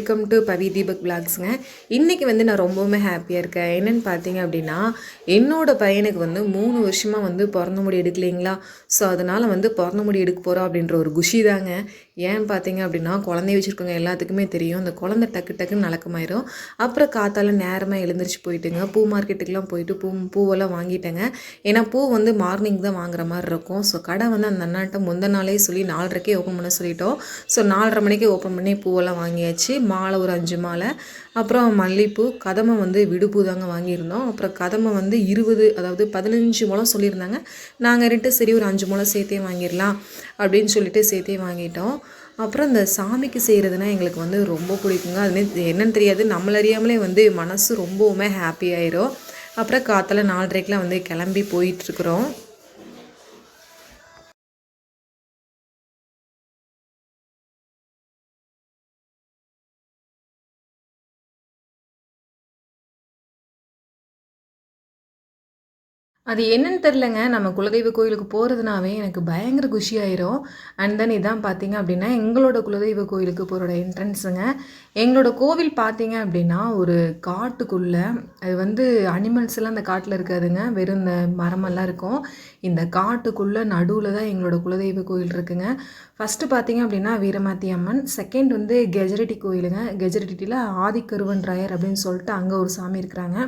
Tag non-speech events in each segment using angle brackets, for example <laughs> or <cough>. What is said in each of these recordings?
Welcome to Pavi Deepak பிளாக்ஸுங்க இன்றைக்கி வந்து நான் ரொம்பவுமே ஹாப்பியாக இருக்கேன். என்னென்னு பார்த்தீங்க அப்படின்னா என்னோட பையனுக்கு வந்து மூணு வருஷமாக வந்து பிறந்த முடி எடுக்கலைங்களா? ஸோ அதனால் வந்து பிறந்த முடி எடுக்க போகிறோம் அப்படின்ற ஒரு குஷி தாங்க ஏன் பார்த்தீங்க அப்படின்னா குழந்தைய வச்சுருக்கவங்க எல்லாத்துக்குமே தெரியும். அந்த குழந்தை டக்கு டக்குன்னு நடக்கமாயிரும் அப்புறம் காத்தால நேரமாக எழுந்திரிச்சு போயிட்டுங்க. பூ மார்க்கெட்டுக்கெலாம் போயிட்டு பூ பூவெல்லாம் வாங்கிட்டேங்க. ஏன்னா பூ வந்து மார்னிங் தான் வாங்குற மாதிரி இருக்கும். ஸோ கடை வந்து அந்த அண்ணாட்ட முந்த நாளே சொல்லி நாலரைக்கே ஓப்பன் பண்ண சொல்லிட்டோம். ஸோ நாலரை மணிக்கு ஓப்பன் பண்ணி பூவெல்லாம் வாங்கியாச்சு. மாலை ஒரு அஞ்சு மாலை. அப்புறம் மல்லிப்பூ கதமை வந்து விடுபூ தாங்க வாங்கியிருந்தோம். அப்புறம் கதமை வந்து இருபது அதாவது பதினஞ்சு முழம் சொல்லியிருந்தாங்க. நாங்கள் ரெண்டு சரி ஒரு அஞ்சு முழம் சேர்த்தே வாங்கிடலாம் அப்படின்னு சொல்லிட்டு சேர்த்தே வாங்கிட்டோம். அப்புறம் இந்த சாமிக்கு செய்கிறதுனா எங்களுக்கு வந்து ரொம்ப பிடிக்குங்க. அது என்னன்னு தெரியாது. நம்மளறியாமலே வந்து மனசு ரொம்பவுமே ஹாப்பி ஆயிரும். அப்புறம் காத்தால நாலரைக்கெலாம் வந்து கிளம்பி போயிட்டுருக்குறோம். அது என்னன்னு தெரிலங்க நம்ம குலதெய்வ கோயிலுக்கு போகிறதுனாவே எனக்கு பயங்கர குஷி ஆயிரும் அண்ட் தென் இதான் பார்த்தீங்க அப்படின்னா எங்களோட குலதெய்வ கோயிலுக்கு போகிறோட என்ட்ரன்ஸுங்க எங்களோட கோவில் பார்த்தீங்க அப்படின்னா ஒரு காட்டுக்குள்ளே அது வந்து அனிமல்ஸ் எல்லாம் அந்த காட்டில் இருக்காதுங்க. வெறும் இந்த மரமெல்லாம் இருக்கும். இந்த காட்டுக்குள்ளே நடுவில் தான் எங்களோட குலதெய்வ கோயில் இருக்குங்க. ஃபஸ்ட்டு பார்த்தீங்க அப்படின்னா வீரமாத்தி அம்மன். செகண்ட் வந்து கெஜரட்டி கோயிலுங்க. கெஜரட்டியில் ஆதிக்கருவன் ராயர் அப்படின்னு சொல்லிட்டு அங்கே ஒரு சாமி இருக்கிறாங்க.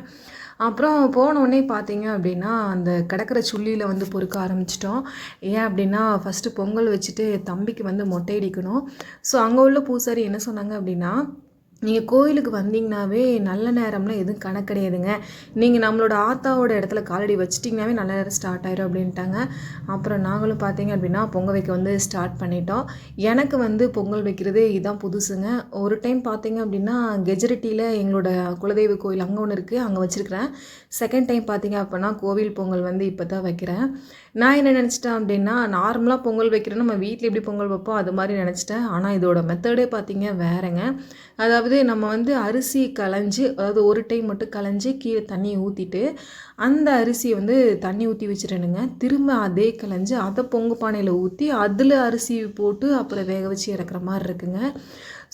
அப்புறம் போன உடனே பார்த்தீங்க அப்படின்னா அந்த கிடக்கிற சுள்ளியில் வந்து பொறுக்க ஆரம்பிச்சிட்டோம். ஏன் அப்படின்னா ஃபஸ்ட்டு பொங்கல் வச்சுட்டு தம்பிக்கு வந்து மொட்டை அடிக்கணும். ஸோ அங்கே உள்ள பூசாரி என்ன சொன்னாங்க அப்படின்னா நீங்கள் கோயிலுக்கு வந்தீங்கனாவே நல்ல நேரம்லாம் எதுவும் கணக்கு கிடையாதுங்க. நீங்கள் நம்மளோட ஆத்தாவோட இடத்துல காலடி வச்சிட்டிங்கனாவே நல்ல நேரம் ஸ்டார்ட் ஆயிரும் அப்படின்ட்டாங்க. அப்புறம் நாங்களும் பார்த்தீங்க அப்படின்னா பொங்கல் வைக்க வந்து ஸ்டார்ட் பண்ணிட்டோம். எனக்கு வந்து பொங்கல் வைக்கிறது இதுதான் புதுசுங்க. ஒரு டைம் பார்த்தீங்க அப்படின்னா கெஜரிட்டியில் எங்களோட குலதெய்வ கோயில் அங்கே ஒன்று இருக்குது அங்கே வச்சுருக்கிறேன். செகண்ட் டைம் பார்த்தீங்க அப்படின்னா கோவில் பொங்கல் வந்து இப்போ தான் வைக்கிறேன். நான் என்ன நினச்சிட்டேன் அப்படின்னா நார்மலாக பொங்கல் வைக்கிறேன் நம்ம வீட்டில் எப்படி பொங்கல் வைப்போம் அது மாதிரி நினச்சிட்டேன். ஆனால் இதோட மெத்தடே பார்த்தீங்க வேறங்க. அதாவது நம்ம வந்து அரிசி களைஞ்சி அதாவது ஒரு டைம் மட்டும் களைஞ்சி கீழே தண்ணியை ஊற்றிட்டு அந்த அரிசியை வந்து தண்ணி ஊற்றி வச்சுட்டேனுங்க திரும்ப அதே களைஞ்சி அதை பொங்கு பானையில் ஊற்றி அதில் அரிசி போட்டு அப்புறம் வேக வச்சு இறக்குற மாதிரி இருக்குங்க.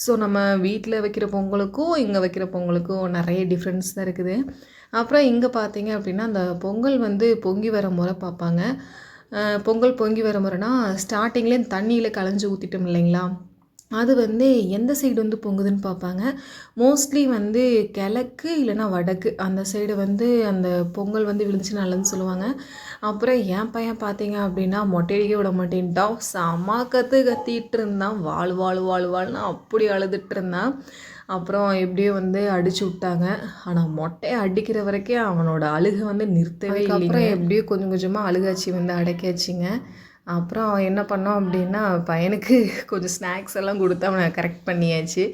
ஸோ நம்ம வீட்டில் வைக்கிற பொங்கலுக்கும் இங்கே வைக்கிற பொங்கலுக்கும் நிறைய டிஃப்ரென்ஸ் தான் இருக்குது. அப்புறம் இங்கே பார்த்தீங்க அப்படின்னா அந்த பொங்கல் வந்து பொங்கி வர முறை பார்ப்பாங்க. பொங்கல் பொங்கி வர முறைனா ஸ்டார்டிங்லேயே தண்ணியில் களைஞ்சி ஊற்றிட்டோம் இல்லைங்களா? அது வந்து எந்த சைடு வந்து பொங்குதுன்னு பார்ப்பாங்க. மோஸ்ட்லி வந்து கிழக்கு இல்லைன்னா வடக்கு. அந்த சைடு வந்து அந்த பொங்கல் வந்து விழுந்துச்சு நல்லதுன்னு சொல்லுவாங்க. அப்புறம் என் பையன் பார்த்தீங்க அப்படின்னா மொட்டையடிக்க விட மாட்டேன்ட்டான் செம்ம கற்று கத்திட்டு இருந்தான். வாழ் வாழ் வாழ் வாழ்னு அப்படி அழுதுட்டு இருந்தான். அப்புறம் எப்படியோ வந்து அடிச்சு விட்டாங்க. ஆனால் மொட்டையை அடிக்கிற வரைக்கும் அவனோட அழுகை வந்து நிறுத்தவே இல்லை அப்புறம் எப்படியோ கொஞ்சம் கொஞ்சமாக அழுகாச்சி வந்து அடக்கியாச்சுங்க. அப்புறம் என்ன பண்ணோம் அப்படின்னா பையனுக்கு <laughs> கொஞ்சம் ஸ்நாக்ஸ் எல்லாம் கொடுத்து அவனை கரெக்ட் பண்ணியாச்சு.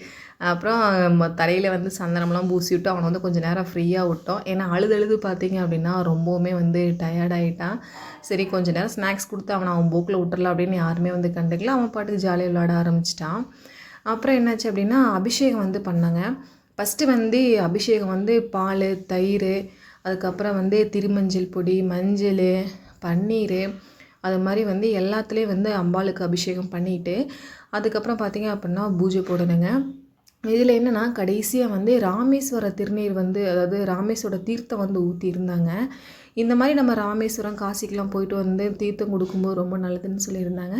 அப்புறம் தலையில் வந்து சந்தனம்லாம் பூசி விட்டு அவனை வந்து கொஞ்சம் நேரம் ஃப்ரீயாக விட்டோம். ஏன்னா அழுது அழுது பார்த்தீங்க அப்படின்னா ரொம்பவுமே வந்து டயர்டாயிட்டான் சரி கொஞ்சம் நேரம் ஸ்நாக்ஸ் கொடுத்து அவனை அவன் போக்கில் விட்டுறலாம் அப்படின்னு யாருமே வந்து கண்டுக்கல. அவன் பாட்டுக்கு ஜாலியாக விளாட ஆரம்பிச்சிட்டான். அப்புறம் என்னாச்சு அப்படின்னா அபிஷேகம் வந்து பண்ணாங்க. ஃபஸ்ட்டு வந்து அபிஷேகம் வந்து பால் தயிர் அதுக்கப்புறம் வந்து திருமஞ்சள் பொடி மஞ்சள் பன்னீர் அது மாதிரி வந்து எல்லாத்துலேயும் வந்து அம்பாளுக்கு அபிஷேகம் பண்ணிவிட்டு அதுக்கப்புறம் பார்த்திங்க அப்படின்னா பூஜை போடணுங்க. இதில் என்னென்னா கடைசியாக வந்து ராமேஸ்வர திருநீர் வந்து அதாவது ராமேஸ்வர தீர்த்தம் வந்து ஊற்றியிருந்தாங்க இந்த மாதிரி நம்ம ராமேஸ்வரம் காசிக்கெலாம் போயிட்டு வந்து தீர்த்தம் கொடுக்கும்போது ரொம்ப நல்லதுன்னு சொல்லியிருந்தாங்க.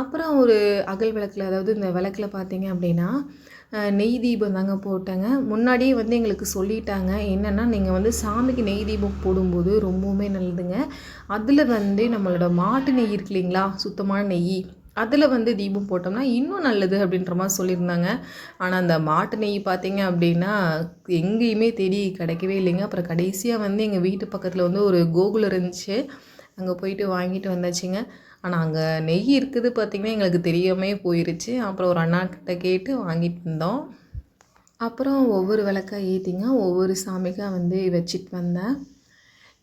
அப்புறம் ஒரு அகல் விளக்கில் அதாவது இந்த விளக்கில் பார்த்தீங்க அப்படின்னா நெய் தீபம் தாங்க போட்டேங்க. முன்னாடியே வந்து எங்களுக்கு சொல்லிட்டாங்க. என்னென்னா நீங்கள் வந்து சாமிக்கு நெய் தீபம் போடும்போது ரொம்பவுமே நல்லதுங்க. அதில் வந்து நம்மளோட மாட்டு நெய் இருக்கு இல்லைங்களா? சுத்தமான நெய். அதில் வந்து தீபம் போட்டோம்னா இன்னும் நல்லது அப்படின்ற மாதிரி சொல்லியிருந்தாங்க. ஆனால் அந்த மாட்டு நெய் பார்த்தீங்க அப்படின்னா எங்கேயுமே தேடி கிடைக்கவே இல்லைங்க. அப்புறம் கடைசியாக வந்து எங்கள் வீட்டு பக்கத்தில் வந்து ஒரு கோகுலம் இருந்துச்சு. அங்கே போயிட்டு வாங்கிட்டு வந்தாச்சுங்க. ஆனால் அங்கே நெய் இருக்குது பார்த்திங்கன்னா எங்களுக்கு தெரியாமே போயிருச்சு. அப்புறம் ஒரு அண்ணாக்கிட்ட கேட்டு வாங்கிட்டு இருந்தோம் அப்புறம் ஒவ்வொரு விளக்காக ஏற்றிங்க ஒவ்வொரு சாமிக்காக வந்து வச்சுட்டு வந்தேன்.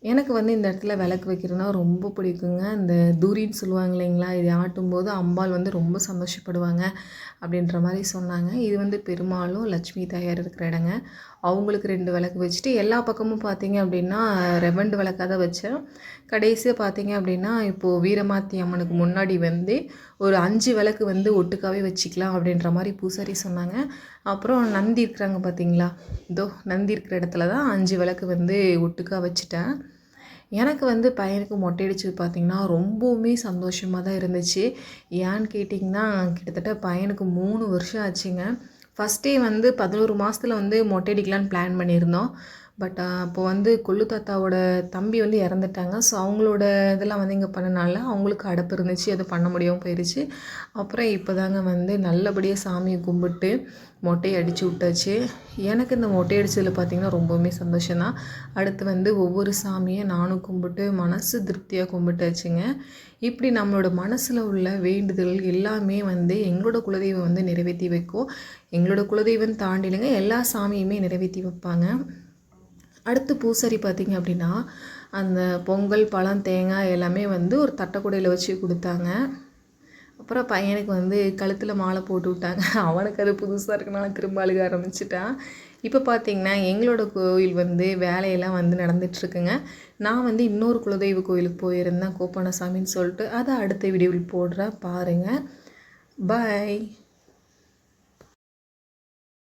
எனக்கு வந்து இந்த இடத்துல விளக்கு வைக்கிறதுனா ரொம்ப பிடிக்குங்க. இந்த தூரின்னு சொல்லுவாங்க இல்லைங்களா? இது ஆட்டும்போது அம்பாள் வந்து ரொம்ப சந்தோஷப்படுவாங்க அப்படின்ற மாதிரி சொன்னாங்க. இது வந்து பெருமாளும் லட்சுமி தாயார் இருக்கிற இடங்க. அவங்களுக்கு ரெண்டு விளக்கு வச்சுட்டு எல்லா பக்கமும் பார்த்தீங்க அப்படின்னா ரெவண்டு விளக்காக தான் வச்சேன். கடைசியாக பார்த்தீங்க அப்படின்னா இப்போது வீரமாத்தி அம்மனுக்கு முன்னாடி வந்து ஒரு அஞ்சு விளக்கு வந்து ஒட்டுக்காவே வச்சுக்கலாம் அப்படின்ற மாதிரி பூசாரி சொன்னாங்க. அப்புறம் நந்தி இருக்கிறாங்க பார்த்தீங்களா இதோ நந்தி இருக்கிற இடத்துல தான் அஞ்சு விளக்கு வந்து ஒட்டுக்கா வச்சுட்டேன். எனக்கு வந்து பையனுக்கு மொட்டை அடிச்சது பார்த்திங்கன்னா ரொம்பவுமே சந்தோஷமாக தான் இருந்துச்சு. ஏன்னு கேட்டிங்கன்னா கிட்டத்தட்ட பையனுக்கு மூணு வருஷம் ஆச்சுங்க. ஃபஸ்ட்டே வந்து பதினோரு மாதத்தில் வந்து மொட்டை அடிக்கலான்னு பிளான் பண்ணியிருந்தோம். பட் அப்போ வந்து கொள்ளு தாத்தாவோட தம்பி வந்து இறந்துட்டாங்க. ஸோ அவங்களோட இதெல்லாம் வந்து இங்கே பண்ணனால அவங்களுக்கு அடப்பு இருந்துச்சு. அது பண்ண முடியாமல் போயிடுச்சு அப்புறம் இப்போ தாங்க வந்து நல்லபடியாக சாமியை கும்பிட்டு மொட்டையை அடித்து விட்டாச்சு. எனக்கு இந்த மொட்டை அடித்ததில் பார்த்திங்கன்னா ரொம்பவுமே சந்தோஷம்தான் அடுத்து வந்து ஒவ்வொரு சாமியை நானும் கும்பிட்டு மனசு திருப்தியாக கும்பிட்டாச்சுங்க. இப்படி நம்மளோட மனசில் உள்ள வேண்டுதல் எல்லாமே வந்து எங்களோட குலதெய்வம் வந்து நிறைவேற்றி வைக்கும். எங்களோட குலதெய்வம் தாண்டிலுங்க எல்லா சாமியுமே நிறைவேற்றி வைப்பாங்க. அடுத்து பூசரி பார்த்திங்க அப்படின்னா அந்த பொங்கல் பழம் தேங்காய் எல்லாமே வந்து ஒரு தட்டைக்குடையில் வச்சு கொடுத்தாங்க. அப்புறம் பையனுக்கு வந்து கழுத்தில் மாலை போட்டு விட்டாங்க. அவனுக்கு அது புதுசாக இருக்கனால திரும்ப அழுக ஆரம்பிச்சிட்டான் இப்போ பார்த்தீங்கன்னா எங்களோட கோயில் வந்து வேலையெல்லாம் வந்து நடந்துகிட்ருக்குங்க நான் வந்து இன்னொரு குலதெய்வ கோயிலுக்கு போயிருந்தேன் கோப்பனசாமின்னு சொல்லிட்டு. அதை அடுத்த வீடியோவில் போடுறேன் பாருங்கள் பாய்